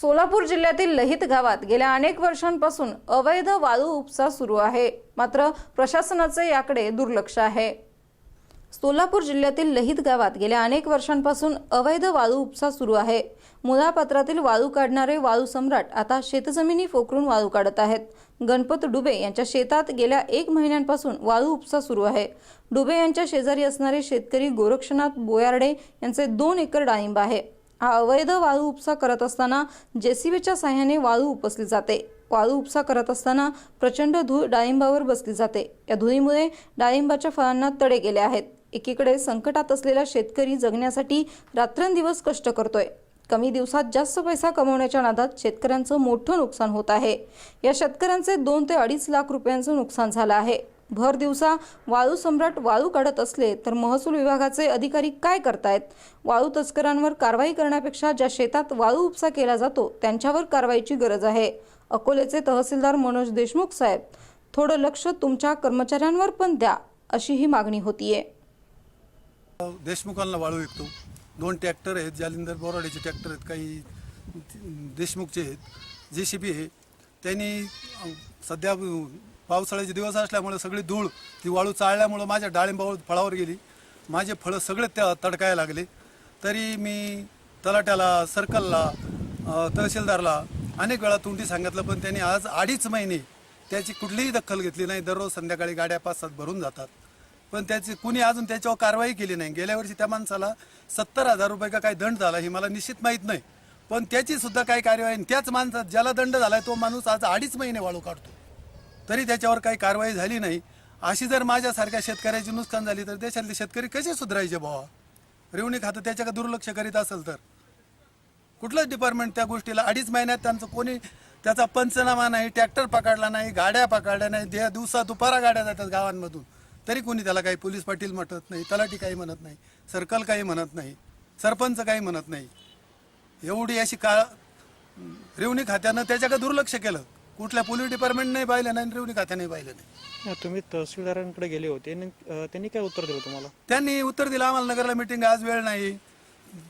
सोलापूर जिल्ह्यातील लहित गावात गेल्या अनेक वर्षांपासून अवैध वाळू उपसा सुरू आहे. मात्र प्रशासनाचे याकडे दुर्लक्ष आहे. सोलापूर जिल्ह्यातील लहित गावात गेल्या अनेक वर्षांपासून अवैध वाळू उपसा सुरू आहे. मुलापात्रातील वाळू काढणारे वाळू सम्राट आता शेतजमिनी फोकरून वाळू काढत आहेत. गणपत डुबे यांच्या शेतात गेल्या एक महिन्यांपासून वाळू उपसा सुरू आहे. डुबे यांच्या शेजारी असणारे शेतकरी गोरक्षनाथ बोयार्डे यांचे दोन एकर डाळिंब आहे. हा अवैध वाळू उपसा करत असताना जेसीबीच्या साह्याने वाळू उपसली जाते. वाळू उपसा करत असताना प्रचंड धूळ डाळिंबावर बसली जाते. या धुळीमुळे डाळिंबाच्या फळांना तडे गेले आहेत. एकीकडे संकटात असलेला शेतकरी जगण्यासाठी रात्रंदिवस कष्ट करतोय. कमी दिवसात जास्त पैसा कमवण्याच्या नादात शेतकऱ्यांचं मोठं नुकसान होत आहे. या शेतकऱ्यांचे दोन ते अडीच लाख रुपयांचं नुकसान झालं आहे. भर दिवसा वाळू सम्राट वाळू काढत असले तर महसूल विभागाचे अधिकारी काय करतायत? वाळू तस्करांवर कारवाई करण्यापेक्षा ज्या शेतात वाळू उपसा केला जातो त्यांच्यावर कारवाईची गरज आहे. अकोलेचे तहसीलदार मनोज देशमुख साहेब थोडं लक्ष तुमच्या कर्मचाऱ्यांवर पण द्या अशी ही मागणी होतीये. देशमुखांना वाळू विकतो. दोन ट्रॅक्टर आहेत जालिंदर बोराडेचे ट्रॅक्टर आहेत काही देशमुखचे आहेत. जे सी बी आहे. त्यांनी सध्या पावसाळ्याचे दिवस असल्यामुळे सगळी धूळ ती वाळू चाळल्यामुळं माझ्या डाळिंबावर फळावर गेली. माझे फळं सगळे त्या तडकायला लागले. तरी मी तलाट्याला सर्कलला तहसीलदारला अनेक वेळा तोंडी सांगितलं पण त्यांनी आज अडीच महिने त्याची कुठलीही दखल घेतली नाही. दररोज संध्याकाळी गाड्या पाच सात भरून जातात. पण त्याची कुणी अजून त्याच्यावर कारवाई केली नाही. गेल्या वर्षी त्या माणसाला सत्तर हजार रुपये का काही दंड झाला हे मला निश्चित माहीत नाही. पण त्याची सुद्धा काही कार्यवाही त्याच माणसात ज्याला दंड झालाय तो माणूस आज अडीच महिने वाळू काढतो. तरी त्याच्यावर काही कारवाई झाली नाही. अशी जर माझ्यासारख्या शेतकऱ्याची नुकसान झाली तर देशातले शेतकरी कसे सुधारायचे भावा? रेवणी खातं त्याच्याकडे दुर्लक्ष करीत असेल तर? कुठलंच डिपार्टमेंट त्या गोष्टीला? अडीच महिन्यात त्यांचं कोणी त्याचा पंचनामा नाही ट्रॅक्टर पकडला नाही गाड्या पकडल्या नाही त्या दिवसा दुपारा गाड्या जातात गावांमधून. तरी कोणी त्याला काही पोलीस पाटील म्हणत नाही तलाठी काही म्हणत नाही सर्कल काही म्हणत नाही सरपंच काही म्हणत नाही. एवढी अशी का रेवणी खात्यानं त्याच्याकडे दुर्लक्ष केलं? कुठल्या पोलीस डिपार्टमेंट नाही पाहिलं नाही रेवणी खात्याने पाहिलं नाही तुम्ही तहसीलदारांकडे गेले होते अं, त्यांनी काय उत्तर दिलं तुम्हाला? त्यांनी उत्तर दिलं आम्हाला नगरला मिटिंग आज वेळ नाही.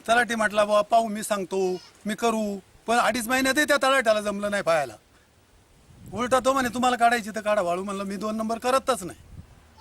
तलाठी म्हटला बाबा पाहू मी सांगतो मी करू. पण अडीच महिन्यातही त्या तलाट्याला जमलं नाही पाहायला. उलटा तो म्हणे तुम्हाला काढायची तर काढा वाळू म्हणलं मी दोन नंबर करतच नाही.